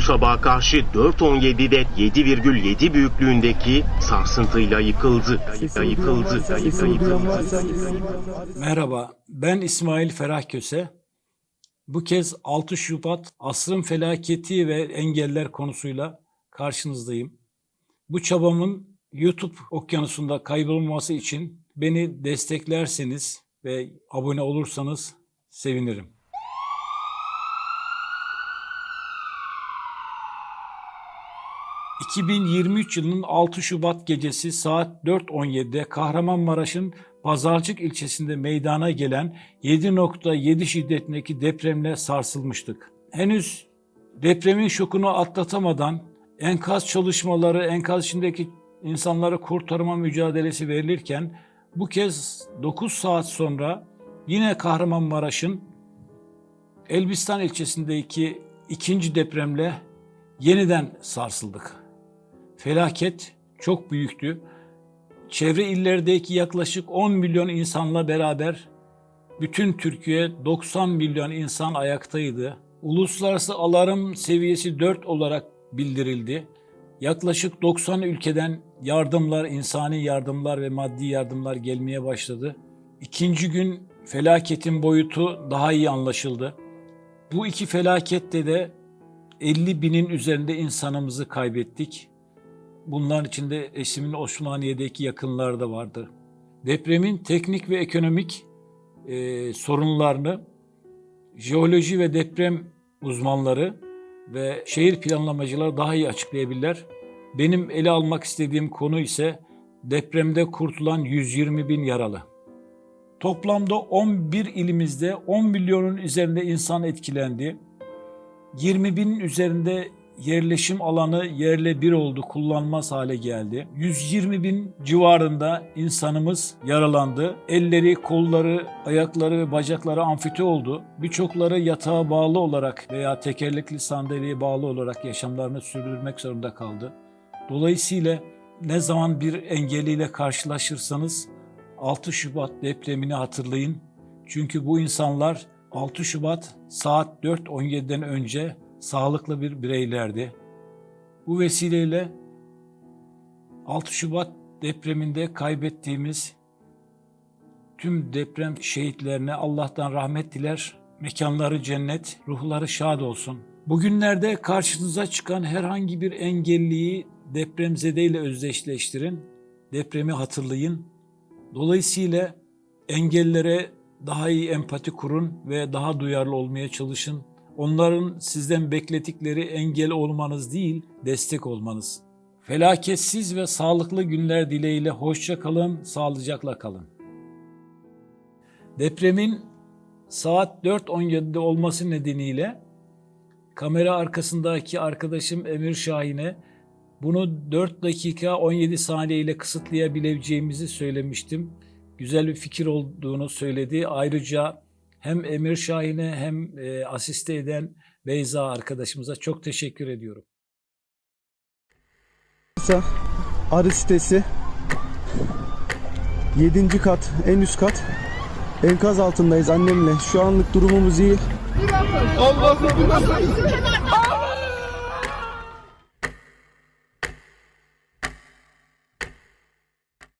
sabaha karşı 4.17'de 7,7 büyüklüğündeki sarsıntıyla yıkıldı. Yıkıldı. Sesimi Merhaba, ben İsmail Ferah Köse. Bu kez 6 Şubat asrın felaketi ve engeller konusuyla karşınızdayım. Bu çabamın YouTube okyanusunda kaybolmaması için beni desteklerseniz ve abone olursanız sevinirim. ...2023 yılının 6 Şubat gecesi saat 4.17'de Kahramanmaraş'ın Pazarcık ilçesinde meydana gelen 7.7 şiddetindeki depremle sarsılmıştık. Henüz depremin şokunu atlatamadan enkaz çalışmaları, enkaz içindeki insanları kurtarma mücadelesi verilirken bu kez 9 saat sonra yine Kahramanmaraş'ın Elbistan ilçesindeki ikinci depremle yeniden sarsıldık. Felaket çok büyüktü. Çevre illerdeki yaklaşık 10 milyon insanla beraber bütün Türkiye 90 milyon insan ayaktaydı. Uluslararası alarm seviyesi 4 olarak bildirildi. Yaklaşık 90 ülkeden yardımlar, insani yardımlar ve maddi yardımlar gelmeye başladı. İkinci gün felaketin boyutu daha iyi anlaşıldı. Bu iki felakette de 50 binin üzerinde insanımızı kaybettik. Bunların içinde eşimin Osmaniye'deki yakınları da vardı. Depremin teknik ve ekonomik e, sorunlarını jeoloji ve deprem uzmanları ve şehir planlamacıları daha iyi açıklayabilirler. Benim ele almak istediğim konu ise depremde kurtulan 120 bin yaralı. Toplamda 11 ilimizde 10 milyonun üzerinde insan etkilendi. 20 binin üzerinde yerleşim alanı yerle bir oldu, kullanmaz hale geldi. 120 bin civarında insanımız yaralandı. Elleri, kolları, ayakları ve bacakları amfute oldu. Birçokları yatağa bağlı olarak veya tekerlekli sandalyeye bağlı olarak yaşamlarını sürdürmek zorunda kaldı. Dolayısıyla ne zaman bir engelliyle karşılaşırsanız 6 Şubat depremini hatırlayın. Çünkü bu insanlar 6 Şubat saat 4.17'den önce sağlıklı bir bireylerdi. Bu vesileyle 6 Şubat depreminde kaybettiğimiz tüm deprem şehitlerine Allah'tan rahmet diler. Mekanları cennet, ruhları şad olsun. Bugünlerde karşınıza çıkan herhangi bir engelliyi depremzedeyle özdeşleştirin. Depremi hatırlayın. Dolayısıyla engellere daha iyi empati kurun ve daha duyarlı olmaya çalışın. Onların sizden bekledikleri engel olmanız değil, destek olmanız. Felaketsiz ve sağlıklı günler dileğiyle hoşça kalın, sağlıcakla kalın. Depremin saat 4.17'de olması nedeniyle kamera arkasındaki arkadaşım Emir Şahin'e bunu 4 dakika 17 saniye ile kısıtlayabileceğimizi söylemiştim. Güzel bir fikir olduğunu söyledi. Ayrıca hem Emir Şahin'e hem e, asiste eden Beyza arkadaşımıza çok teşekkür ediyorum. arı sitesi 7. kat en üst kat enkaz altındayız annemle. Şu anlık durumumuz iyi. Allah